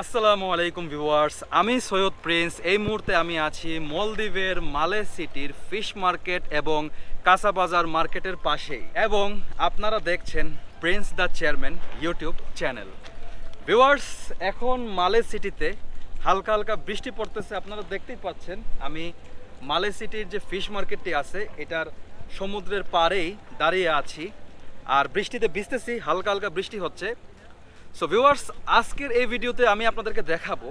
আসসালামু আলাইকুম ভিউয়ার্স, আমি সৈয়দ প্রিন্স। এই মুহূর্তে আমি আছি মলদ্বীপের মালে সিটির ফিশ মার্কেট এবং কাঁচা বাজার মার্কেটের পাশেই। এবং আপনারা দেখছেন Prince the Chairman YouTube channel. Viewers, এখন মালে সিটিতে হালকা হালকা বৃষ্টি পড়তেছে, আপনারা দেখতেই পাচ্ছেন। আমি মালে সিটির যে ফিশ মার্কেটটি আছে, এটার সমুদ্রের পাড়েই দাঁড়িয়ে আছি। আর বৃষ্টিতে ভিজতেছি, হালকা হালকা বৃষ্টি হচ্ছে। সো ভিউয়ার্স আজকের এই ভিডিওতে আমি আপনাদেরকে দেখাবো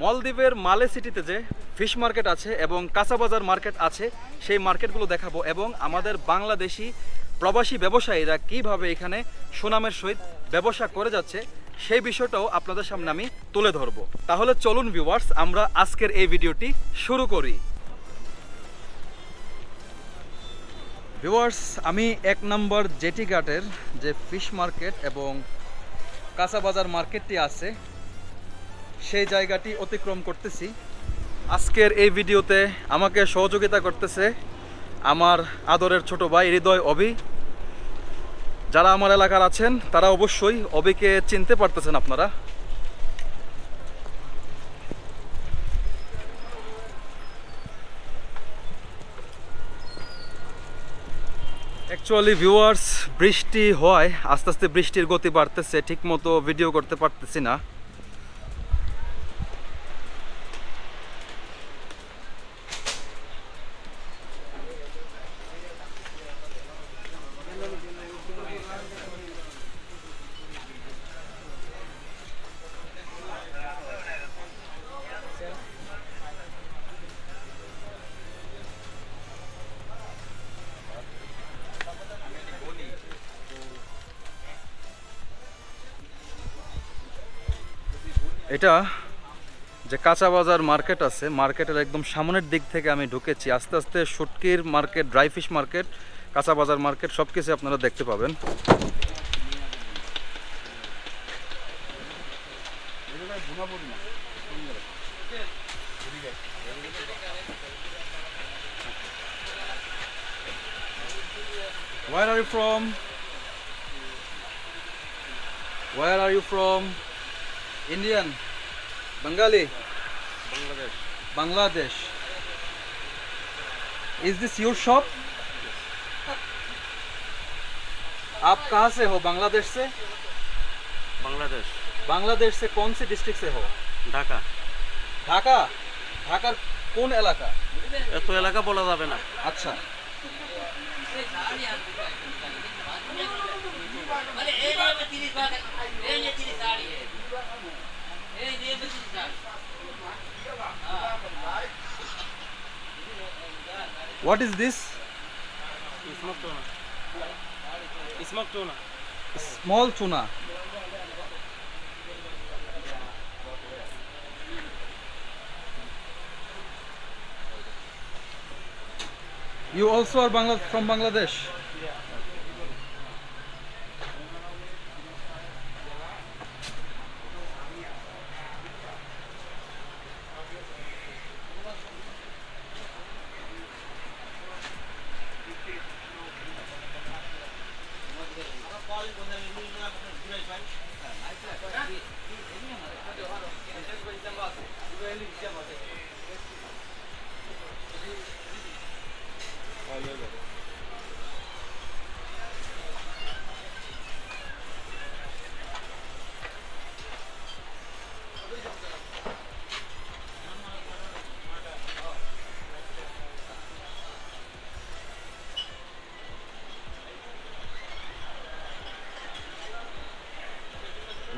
মলদ্বীপের মালে সিটিতে যে ফিশ মার্কেট আছে এবং কাঁচা বাজার মার্কেট আছে, সেই মার্কেটগুলো দেখাবো এবং আমাদের বাংলাদেশি প্রবাসী ব্যবসায়ীরা কীভাবে এখানে সুনামের সহিত ব্যবসা করে যাচ্ছে, সেই বিষয়টাও আপনাদের সামনে আমি তুলে ধরবো। তাহলে চলুন ভিউয়ার্স আমরা আজকের এই ভিডিওটি শুরু করি। ভিউয়ার্স আমি এক নম্বর জেটি ঘাটের যে ফিশ মার্কেট এবং কাঁচা বাজার মার্কেটটি আছে। সেই জায়গাটি অতিক্রম করতেছি। আজকের এই ভিডিওতে আমাকে সহযোগিতা করতেছে আমার আদরের ছোট ভাই হৃদয় অবি যারা আমার এলাকার আছেন, তারা অবশ্যই অবিকে চিনতে পারতেছেন আপনারা। অ্যাকচুয়ালি ভিউয়ার্স বৃষ্টি হয়, আস্তে আস্তে বৃষ্টির গতি বাড়তেছে ঠিক মতো ভিডিও করতে পারতেছি না। এটা যে কাঁচা বাজার মার্কেট আছে, মার্কেটের একদম সামনের দিক থেকে আমি ঢুকেছি আস্তে আস্তে শুটকির মার্কেট, ড্রাই ফিশ মার্কেট, কাঁচা বাজার মার্কেট সব কিছু আপনারা দেখতে পাবেন Where are you from? Where are you from? Indian? Bengali? Bangladesh. Bangladesh. Is this your shop? आप कहाँ से हो बांग्लादेश से বাংলাদেশ बांग्लादेश से कौन से डिस्ट्रिक्ट से हो ঢাকা ঢাকা ঢাকার কোন এলাকা এত এলাকা বলা যাবে না আচ্ছা what is this smoke tuna smoke tuna small tuna You also are Bangla from Bangladesh? Halleder.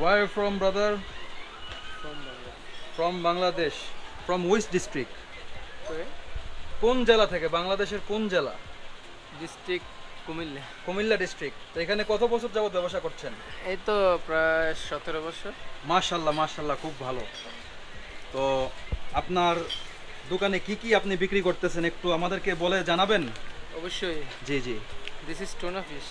Where are you from, brother? From Bangladesh. From Bangladesh. From which district? কোন জেলা থেকে? বাংলাদেশের কোন জেলা? ডিস্ট্রিক্ট কুমিল্লা। কুমিল্লা ডিস্ট্রিক্ট তো এখানে কত বছর যাবত ব্যবসা করছেন? এই তো প্রায় সতেরো বছর। মাশাল্লাহ মাশাল্লাহ খুব ভালো। তো আপনার দোকানে কি কি আপনি বিক্রি করতেছেন একটু আমাদেরকে বলে জানাবেন? অবশ্যই। জি জি। This is tuna fish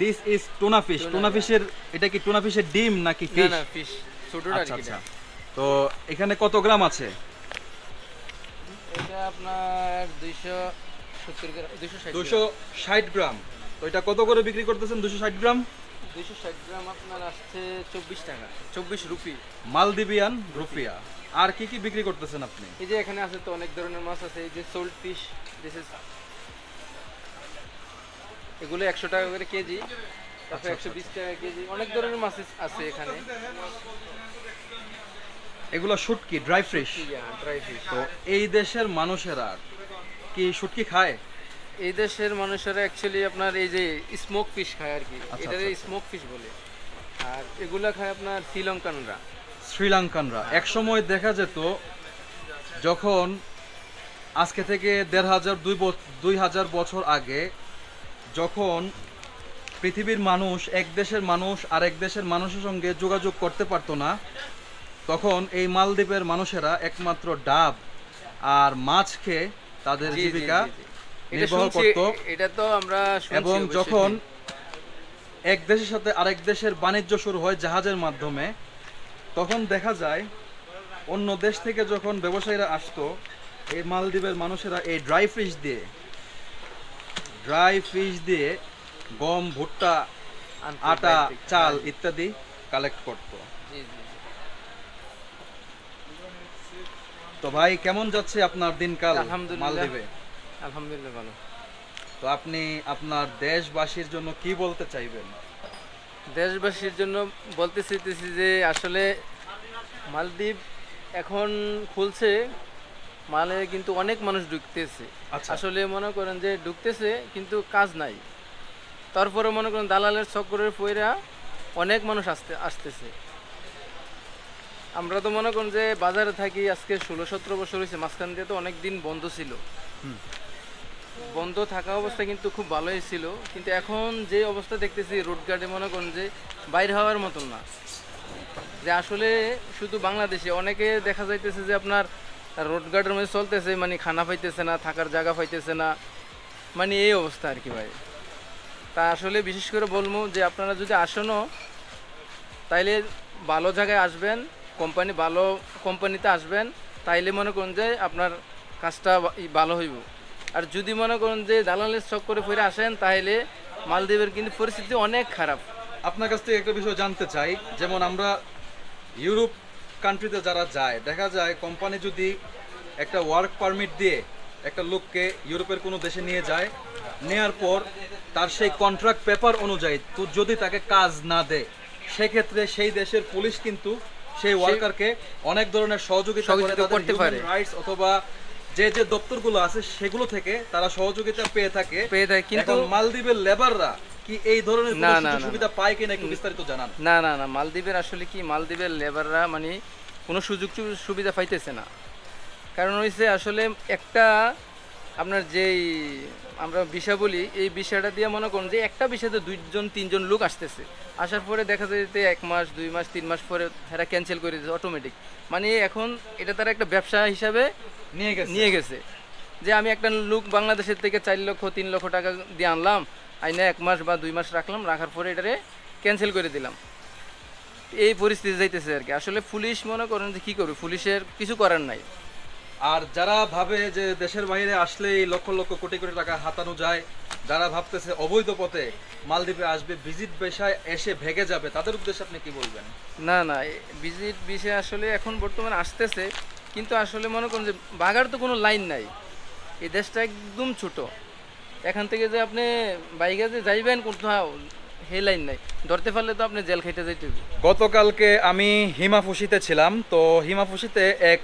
this is tuna fish tuna fish এটা কি টুনা ফিশের ডিম নাকি ফিশ না ফিশ ছোটটা আর আচ্ছা কি আচ্ছা তো এখানে কত গ্রাম আছে? এটা আপনার দুইশো সত্তর গ্রাম তো এটা কত করে বিক্রি করতেছেন দুশো ষাট গ্রাম? দুইশো ষাট গ্রাম আপনার আসছে চব্বিশ টাকা চব্বিশ রুপি। মালদিবিয়ান রুফিয়া আর কি কি বিক্রি করতেছেন আপনি? এই যে এখানে আছে তো অনেক ধরনের মাছ আছে এই যে সোল্ড ফিশ দিস ইজ এগুলো একশো টাকা করে কেজি তারপর একশো বিশ টাকা কেজি অনেক ধরনের মাছ আছে এখানে। এগুলো শুটকি ড্রাই ফিশ ড্রাই ফিশ তো এই দেশের মানুষেরা কি শুটকি খায়? এই দেশের মানুষেরা অ্যাকচুয়ালি আপনার এই যে স্মোক ফিশ খায় আর কি আচ্ছা। স্মোক ফিশ বলে। আর এগুলা খায় আপনার শ্রীলঙ্কানরা। শ্রীলঙ্কানরা। একসময় দেখা যেত যখন আজকে থেকে দেড় হাজার দুই দুই হাজার বছর আগে যখন পৃথিবীর মানুষ এক দেশের মানুষ আর এক দেশের মানুষের সঙ্গে যোগাযোগ করতে পারতো না তখন এই মালদ্বীপের মানুষেরা একমাত্র ডাব আর মাছ খেয়ে তাদের জীবিকা নির্বাহ করত। এটা তো আমরা এবং যখন এক দেশের সাথে আরেক দেশের বাণিজ্য শুরু হয় জাহাজের মাধ্যমে তখন দেখা যায় অন্য দেশ থেকে যখন ব্যবসায়ীরা আসতো এই মালদ্বীপের মানুষেরা এই ড্রাই ফিশ দিয়ে ড্রাই ফিশ দিয়ে গম ভুট্টা আটা চাল ইত্যাদি কালেক্ট করতো। জি, জি, জি। তো ভাই কেমন যাচ্ছে আপনার দিনকাল। মালদ্বীপে আলহামদুলিল্লাহ ভালো। তো আপনি আপনার দেশবাসীর জন্য কি বলতে চাইবেন? দেশবাসীর জন্য বলতে চাইতেছি যে আসলে মালদ্বীপ এখন খুলছে মালে কিন্তু অনেক মানুষ ঢুকতেছে। আচ্ছা। আসলে মনে করেন যে ঢুকতেছে কিন্তু কাজ নাই। তারপরে মনে করেন দালালের চক্করের পয়রা অনেক মানুষ আসতে আসতেছে। আমরা তো মনে করেন যে বাজারে থাকি আজকে ষোলো সতেরো বছর হয়েছে মাঝখান দিয়ে তো অনেক দিন বন্ধ ছিল। বন্ধ থাকা অবস্থা কিন্তু খুব ভালোই ছিল কিন্তু এখন যে অবস্থা দেখতেছি রোড গার্ডে মনে করেন যে বাইর হওয়ার মতন না। যে আসলে শুধু বাংলাদেশে অনেকে দেখা যাইতেছে যে আপনার রোড গার্ডের মধ্যে চলতেছে মানে খানা পাইতেছে না, থাকার জায়গা পাইতেছে না। মানে এই অবস্থা আর কি ভাই। তা আসলে বিশেষ করে বলব যে আপনারা যদি আসনও, তাইলে ভালো জায়গায় আসবেন, কোম্পানি ভালো কোম্পানিতে আসবেন, তাইলে মনে করুন যে আপনার কাজটা ভালো হইব। আর যদি মনে করেন যে দালালের চক্করে ফিরে আসেন তাহলে মালদ্বীপের কিন্তু পরিস্থিতি অনেক খারাপ। আপনার কাছ থেকে একটা বিষয় জানতে চাই, যেমন আমরা ইউরোপ কান্ট্রিতে যারা যায় দেখা যায় কোম্পানি যদি একটা ওয়ার্ক পারমিট দিয়ে একটা লোককে ইউরোপের কোনো দেশে নিয়ে যায় নেয়ার পর তার সেই কন্ট্রাক্ট পেপার অনুযায়ী তো যদি তাকে কাজ না দেয় সেক্ষেত্রে সেই দেশের পুলিশ কিন্তু সেই ওয়ার্কারকে অনেক ধরনের সহযোগিতা করে করতে পারে। রাইটস অথবা যে যে দপ্তরগুলো আছে সেগুলো থেকে তারা সহযোগিতা পেয়ে থাকে পেয়ে থাকে কিন্তু মালদ্বীপের লেবাররা কি এই ধরনের না, না, সুযোগ সুবিধা পায় কিনা একটু বিস্তারিত জানান। না না না মালদ্বীপের আসলে কি মালদ্বীপের লেবাররা মানে কোনো সুযোগ সুবিধা পাইতেছে না। কারণ হয়েছে আসলে একটা আপনার যেই আমরা বিষয় বলি এই বিষয়টা দিয়ে মনে করুন যে একটা বিষয়তে দুইজন তিনজন লোক আসতেছে। আসার পরে দেখা যায় যে এক মাস দুই মাস তিন মাস পরে এরা ক্যান্সেল করে দিচ্ছে অটোমেটিক মানে এখন এটা তারা একটা ব্যবসা হিসাবে নিয়ে গেছে। নিয়ে গেছে। যে আমি একটা লোক বাংলাদেশের থেকে চার লক্ষ তিন লক্ষ টাকা দিয়ে আনলাম আইনে এক মাস বা দুই মাস রাখলাম রাখার পরে এটারে ক্যান্সেল করে দিলাম। এই পরিস্থিতি যাইতেছে আর কি। আসলে পুলিশ মনে করেন যে কী করবে? পুলিশের কিছু করার নাই। আর যারা ভাবে যে দেশের বাইরে আসলেই লক্ষ লক্ষ কোটি কোটি টাকা হাতানো যায় যারা ভাবতেছে অবৈধ পথে মালদ্বীপে আসবে ভিজিট পেশায় এসে ভেগে যাবে তাদের উদ্দেশ্যে আপনি কি বলবেন? না না ভিজিট বিষয়ে আসলে এখন বর্তমানে আসতেছে কিন্তু আসলে মনে করেন যে বাগার তো কোনো লাইন নাই। এই দেশটা একদম ছোট। এখান থেকে যে আপনি বাইকে যে যাইবেন কোথাও হে লাইন নাই। ধরতে পারলে তো আপনি জেল খাইতে যাইতে গতকালকে আমি হিমাফুসিতে ছিলাম, তো হিমাফুসিতে এক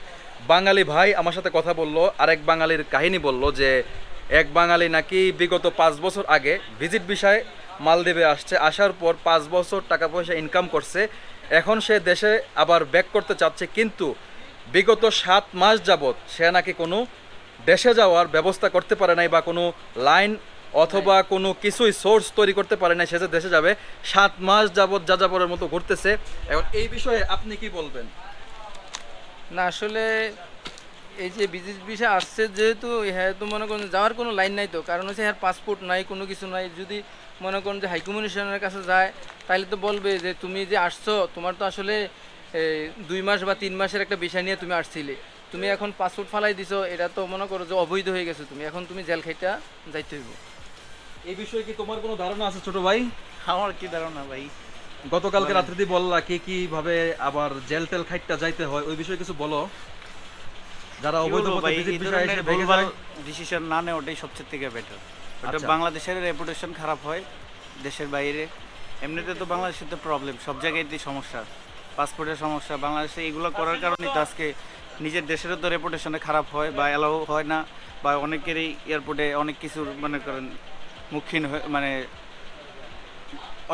বাঙালি ভাই আমার সাথে কথা বলল, আরেক বাঙালির কাহিনী বলল যে, এক বাঙালি নাকি বিগত পাঁচ বছর আগে ভিজিট বিষয়ে মালদ্বীপে আসছে, আসার পর পাঁচ বছর টাকা পয়সা ইনকাম করছে, এখন সে দেশে আবার ব্যাক করতে চাচ্ছে, কিন্তু বিগত সাত মাস যাবৎ সে নাকি কোনো দেশে যাওয়ার ব্যবস্থা করতে পারে নাই বা কোনো লাইন অথবা কোনো কিছুই সোর্স তৈরি করতে পারে নাই সে যে দেশে যাবে সাত মাস যাবৎ যাযাবরের মতো ঘুরতেছে। এখন এই বিষয়ে আপনি কি বলবেন? না আসলে এই যে বিদেশ ভিসা আসছে যেহেতু হ্যাঁ তো মনে করেন যাওয়ার কোনো লাইন নাই তো কারণ হচ্ছে হ্যাঁ পাসপোর্ট নাই কোনো কিছু নাই। যদি মনে করেন যে হাইকমিশনের কাছে যায় তাহলে তো বলবে যে তুমি যে আসছো তোমার তো আসলে দুই মাস বা তিন মাসের একটা বিষয় নিয়ে তুমি আসছিলে। তুমি এখন পাসপোর্ট ফালাই দিছো এটা তো মনে করো যে অবৈধ হয়ে গেছে। তুমি এখন তুমি জেল খাইটা যাইতে হইব। এই বিষয়ে কি তোমার কোনো ধারণা আছে ছোট ভাই? আমার কি ধারণা ভাই? গতকালকে রাত্রিতে বললা কি কি ভাবে আবার জেল টেল খাইটটা যাইতে হয় ওই বিষয়ে কিছু বলো। যারা অবৈধ পথে ভাই? বিষয়ে এসে ভেঙে যায়। ডিসিশন না নেওয়াটাই সবচেয়ে থেকে বেটার ওটা আচ্ছা। বাংলাদেশের রেপুটেশন খারাপ হয় দেশের বাইরে। এমনিতে তো বাংলাদেশের তো প্রবলেম সব জায়গায়তেই সমস্যা। পাসপোর্টের সমস্যা বাংলাদেশে এগুলো করার কারণে তো আজকে নিজের দেশেরও তো রেপুটেশনে খারাপ হয় বা অ্যালাউ হয় না বা অনেকেরই এয়ারপোর্টে অনেক কিছুর মনে করেন মুখীন মানে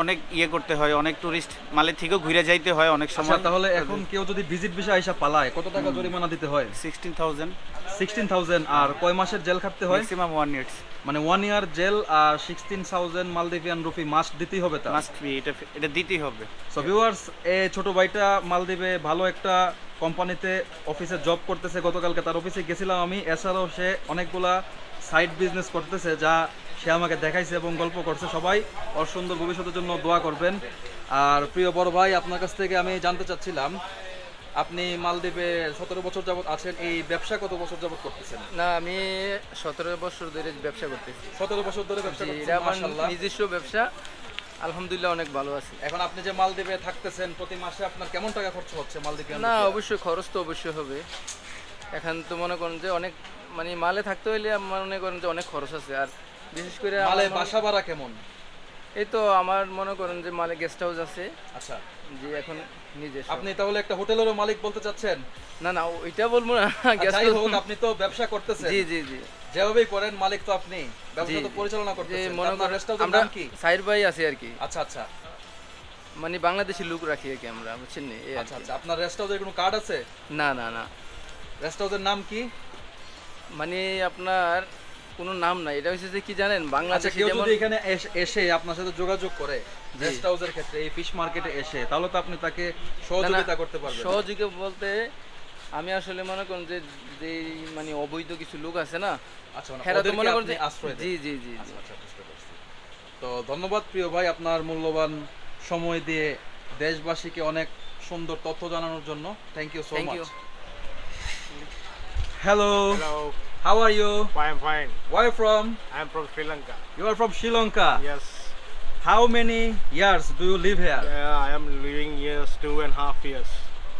অনেক ইয়ে করতে হয় অনেক টুরিস্ট মালে থেকেও ঘুরে যাইতে হয় অনেক আচ্ছা সময়। তাহলে এখন কেউ যদি ভিজিট বিষয় আইসা পালায় কত টাকা জরিমানা দিতে হয়? সিক্সটিন থাউজেন্ড সিক্সটিন থাউজেন্ড আর কয় মাসের জেল খাটতে হয়? ম্যাক্সিমাম ওয়ান ইয়ার্স মানে ওয়ান ইয়ার জেল আর sixteen thousand Maldivian rupee must দিতেই হবে তা মাস্ট বি এটা এটা দিতেই হবে। সো ভিউয়ার্স এ ছোট ভাইটা মালদ্বীপে ভালো একটা কোম্পানিতে অফিসে জব করতেছে গতকালকে তার অফিসে গেছিলাম আমি। এছাড়াও সে অনেকগুলা সাইড বিজনেস করতেছে যা সে আমাকে দেখাইছে এবং গল্প করছে। সবাই ওর সুন্দর ভবিষ্যতের জন্য দোয়া করবেন। আর প্রিয় বড় ভাই আপনার কাছ থেকে আমি জানতে চাচ্ছিলাম আপনি মালদ্বীপে সতেরো বছর যাবত আছেন এই ব্যবসা কত বছর যাবত করতেছেন? না আমি সতেরো বছর ধরে ব্যবসা করতেছি। সতেরো বছর ধরে ব্যবসা নিজস্ব ব্যবসা। আলহামদুলিল্লাহ অনেক ভালো আছি। এখন আপনি যে মালদ্বীপে থাকতেছেন প্রতি মাসে আপনার কেমন টাকা খরচ হচ্ছে মালদ্বীপে? না অবশ্যই খরচ তো অবশ্যই হবে। এখন তো মনে করেন যে অনেক মানে মালে থাকতে হইলে মনে করেন যে অনেক খরচ আছে। আর বিশেষ করে মালে বাসা ভাড়া কেমন? এই তো আমার মনে করেন যে মালে গেস্ট হাউস আছে। আচ্ছা। যে এখন আপনি তাহলে একটা হোটেলেরও মালিক বলতে চাচ্ছেন? না না ওইটা বলব না যাই হোক আপনি তো ব্যবসা করতেছেন। জি জি জি। যেভাবেই করেন মালিক তো আপনি। ব্যবসা তো পরিচালনা করতেছেন। মনে করেন আমরা কি? সাইড বাই আছি আর কি। আচ্ছা আচ্ছা। মানে বাংলাদেশি লুক রাখি আর কি আমরা বুঝছেন নি? আচ্ছা আচ্ছা আপনার রেস্ট হাউসের কোনো কার্ড আছে? না না না। রেস্ট হাউসের নাম কি? মানে আপনার কোনো নাম নাই। এটা হচ্ছে যে কি জানেন আচ্ছা বাংলাদেশে কেউ যদি এখানে এসে আপনার সাথে যোগাযোগ করে রেস্ট হাউসের ক্ষেত্রে এই ফিশ মার্কেটে এসে তাহলে তো আপনি তাকে সহযোগিতা করতে পারবেন। সহযোগী বলতে আমি আসলে মনে করেন যে যে মানে অবৈধ কিছু লোক আছে না আচ্ছা মানে মনে করেন যে আশ্রয় জি জি জি জি। আচ্ছা, আচ্ছা, তো ধন্যবাদ প্রিয় ভাই আপনার মূল্যবান সময় দিয়ে দেশবাসীকে অনেক সুন্দর তথ্য জানানোর জন্য। Thank you so much you. Hello How are you? Fine, fine. Where from? I'm from Sri Lanka. You are from Sri Lanka? Yes. How many years do you live here? Yeah, I am living here two and a half years.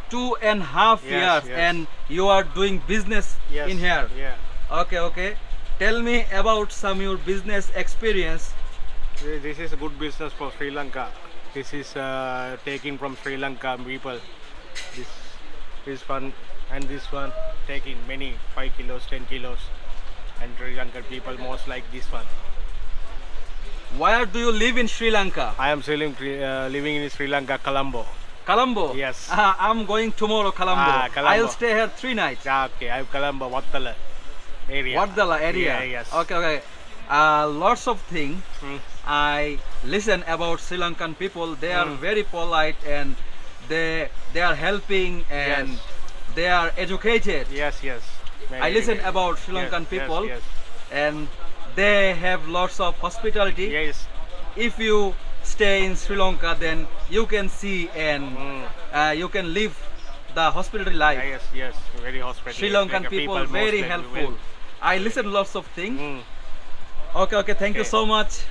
Two and a half yes, years yes. and you are doing business yes, in here? Yeah. Okay, okay. Tell me about some your business experience. This is good business for Sri Lanka. This is uh, taking from Sri Lanka people. This is fun and this one taking many five kilos, ten kilos, and Sri Lankan people most like this one. where do you live in sri lanka I am selling, uh, living in Sri Lanka, Colombo. colombo Yes. Ah, i'm going tomorrow colombo. Ah, Colombo. i'll stay here three nights Yeah, okay, I am Colombo, Wattala area. Wardala area Yeah, yes. okay okay uh, lots of things Hmm. i listen about sri lankan people they are Mm. very polite and they they are helping and Yes. They are educated Yes, yes. I listen about Sri Lankan yes, people Yes, and they have lots of hospitality. yes. If you stay in Sri Lanka, then you can see and Mm. uh, you can live the hospitality life. Yes, yes. Very hospitable. Sri Lankan Like, uh, people, very helpful. well. I listen lots of things. Mm. Okay, okay. Thank you so much.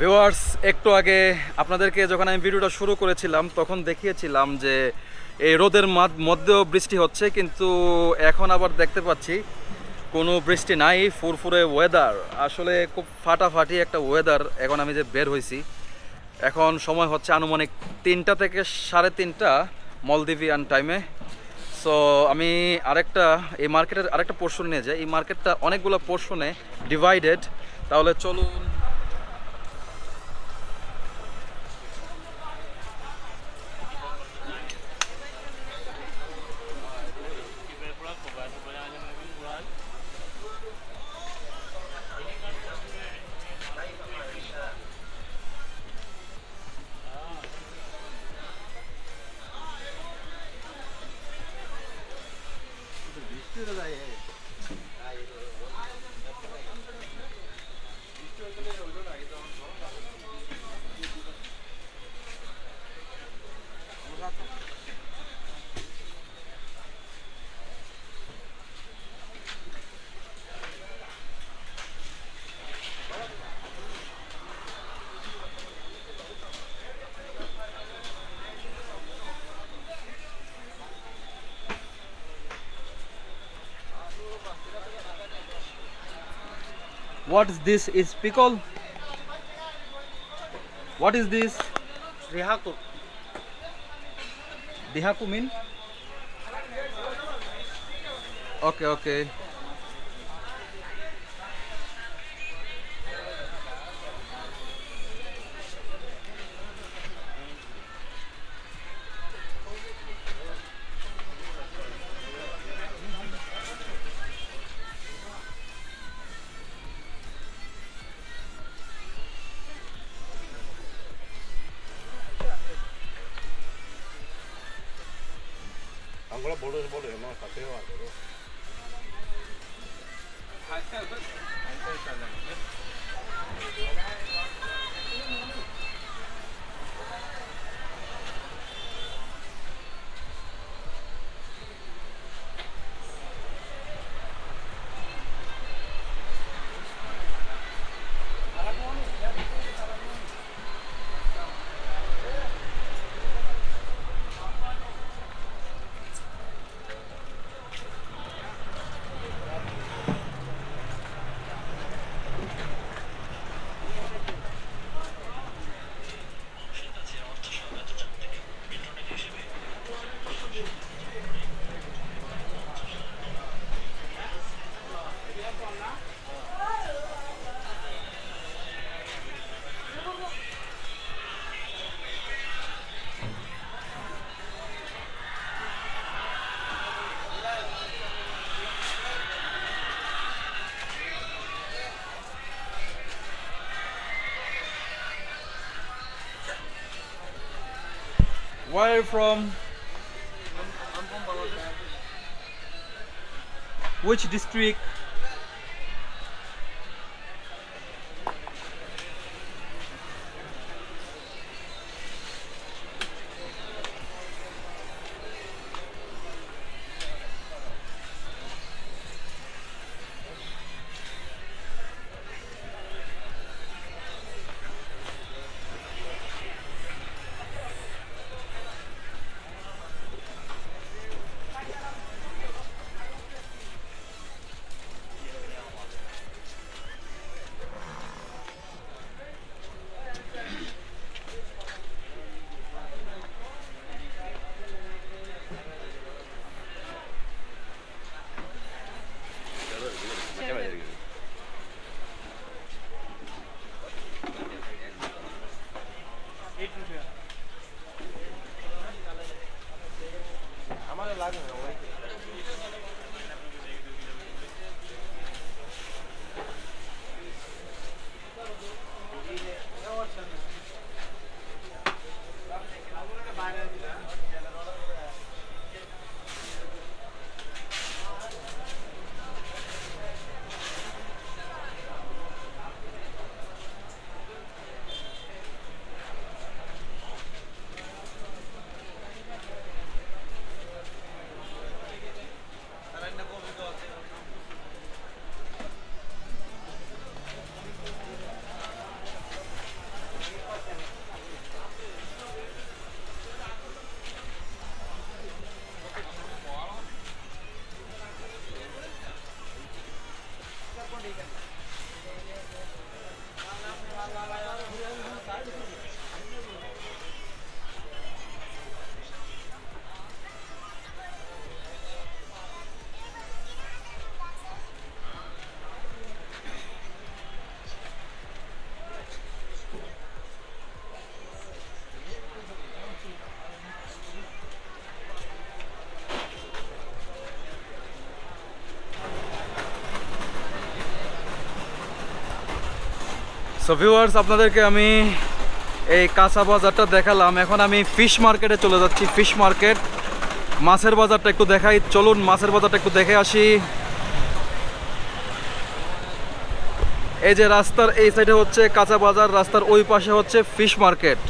Viewers, একটু আগে আপনাদেরকে যখন আমি ভিডিওটা শুরু করেছিলাম, তখন দেখিয়েছিলাম যে এই রোদের মধ্যেও বৃষ্টি হচ্ছে, কিন্তু এখন আবার দেখতে পাচ্ছি কোনো বৃষ্টি নাই, ফুরফুরে ওয়েদার আসলে খুব ফাটাফাটি একটা ওয়েদার এখন আমি যে বের হয়েছি। এখন সময় হচ্ছে আনুমানিক তিনটা থেকে সাড়ে তিনটা মলদিভিয়ান টাইমে সো আমি আরেকটা, এই মার্কেটের আরেকটা পোর্শন নিয়ে যাই। এই মার্কেটটা অনেকগুলো পোর্শনে ডিভাইডেড তাহলে চলুন What is this? Is pickle? What is this? Rihaku. Rihaku mean? Okay, okay. Where are you from? Which district? Lát nữa 以 so viewers আপনাদেরকে আমি এই কাঁচা বাজারটা দেখালাম। এখন আমি ফিশ মার্কেটে চলে যাচ্ছি। ফিশ মার্কেট মাছের বাজারটা একটু দেখাই। চলুন, মাছের বাজারটা একটু দেখে আসি। এই যে রাস্তার এই সাইডে হচ্ছে কাঁচা বাজার, রাস্তার ওই পাশে হচ্ছে fish market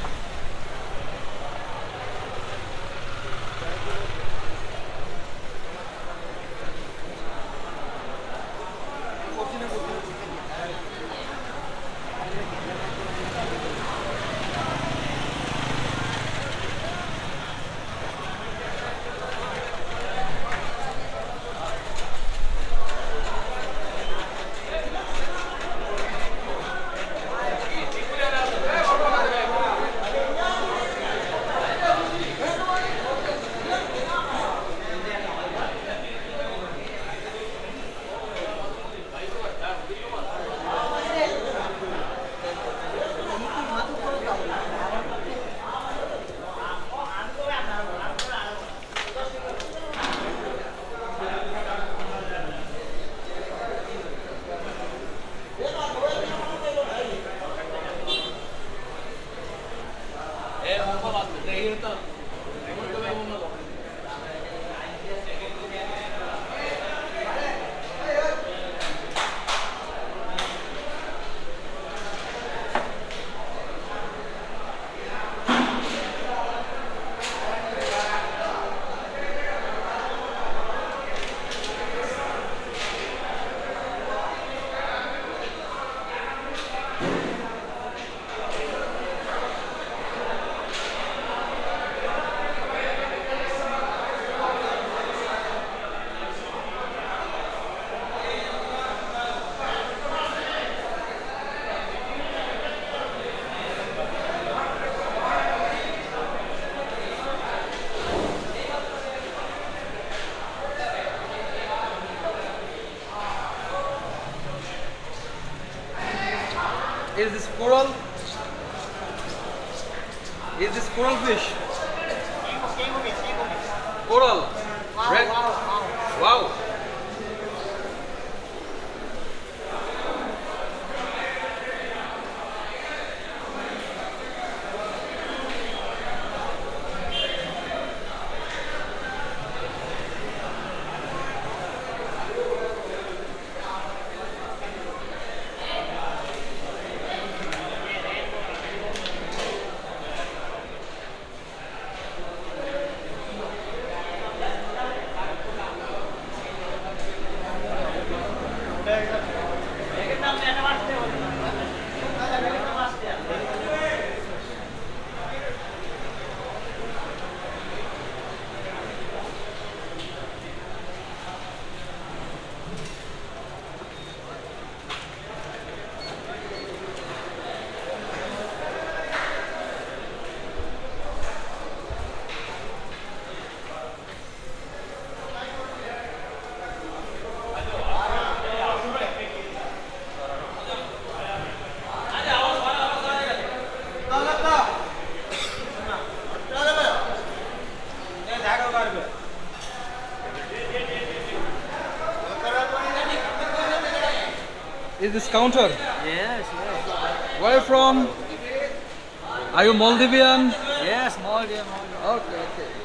Is this coral fish? Coral. Red. Wow. Is this counter? Yes, yes. Where from? Are you Maldivian? Yes, Maldives. Okay, okay.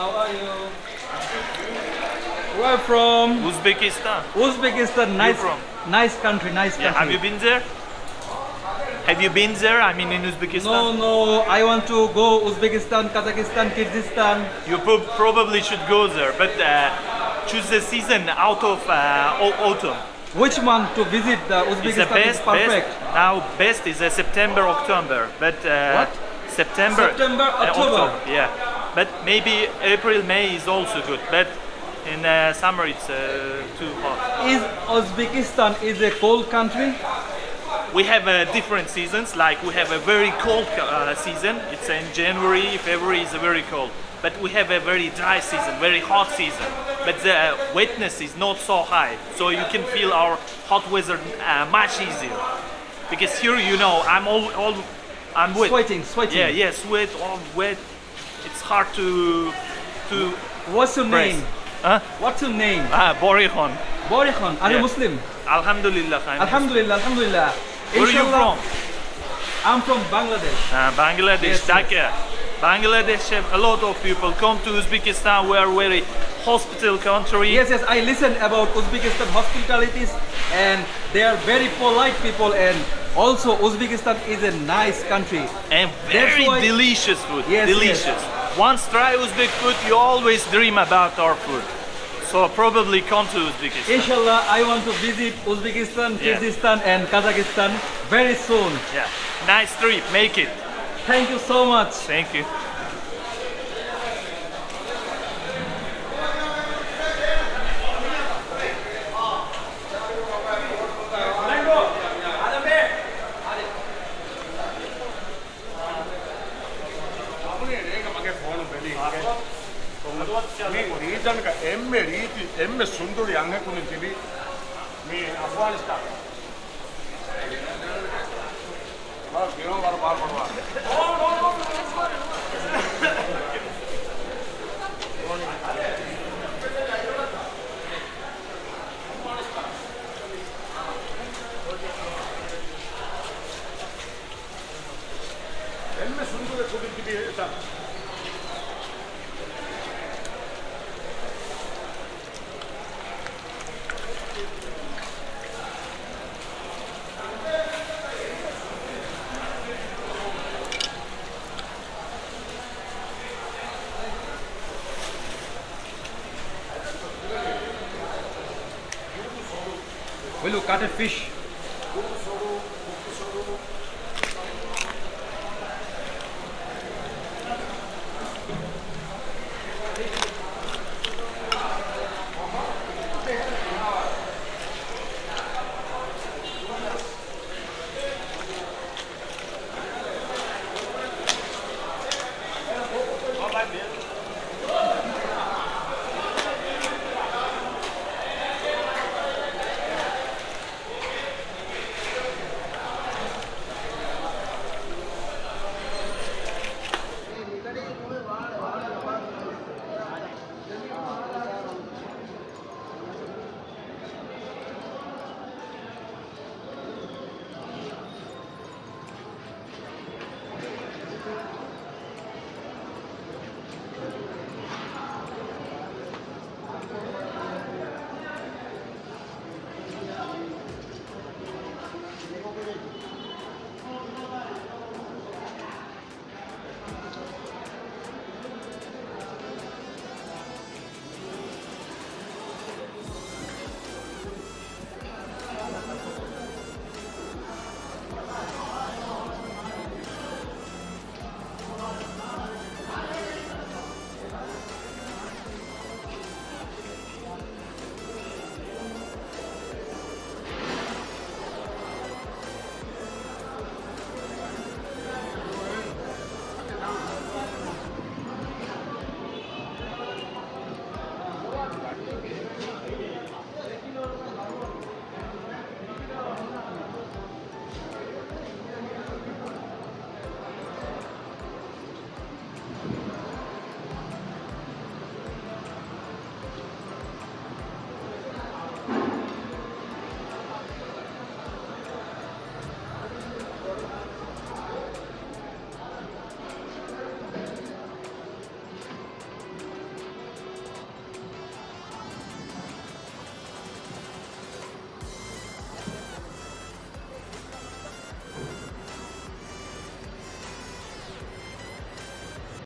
How are you? Where from? Uzbekistan. Uzbekistan. Nice, from? nice country. Nice country. Yeah, have you been there? Have you been there? I mean, in Uzbekistan. No, no. I want to go Uzbekistan, Kazakhstan, Kyrgyzstan. You pro- probably should go there, but uh, choose the season out of uh, au- autumn. Which month to visit the It's Uzbekistan the best. is perfect? Best now. Best is uh, September, October, but uh, What? September, September, uh, October. Yeah, but maybe April, May is also good. But in uh, summer it's uh, too hot. Is Uzbekistan is a cold country? We have uh, different seasons. Like we have a very cold uh, season. It's in January, February is very cold. But we have a very dry season, very hot season. But the wetness is not so high, so you can feel our hot weather uh, much easier. Because here, you know, I'm all, all I'm wet. Sweating, sweating. Yeah, yeah, sweat, all wet. It's hard to to What's your name? Huh? What's your name? Ah, Borihon. Borikhan. Are you Yeah. Muslim? Alhamdulillah. I'm Alhamdulillah, Alhamdulillah. Where are you Inshallah, from? I'm from Bangladesh. Uh, Bangladesh, Yes, Dhaka. Bangladesh have a lot of people come to Uzbekistan. We are very hospital country. Yes, yes, I listen about Uzbekistan hospitalities and they are very polite people and also Uzbekistan is a nice country. And very why- delicious food. Yes, delicious. Once try Uzbek food, you always dream about our food. So probably come to Uzbekistan. Inshallah, I want to visit Uzbekistan, Yeah. Kyrgyzstan and Kazakhstan very soon. Yeah. Nice trip. Make it. Thank you so much. Thank you. emme riti, emme sunduri ange kununtivi min Afganistan. Bak, bir on var, var, var. Emme sunduri kununtivi, tamam. Cutted fish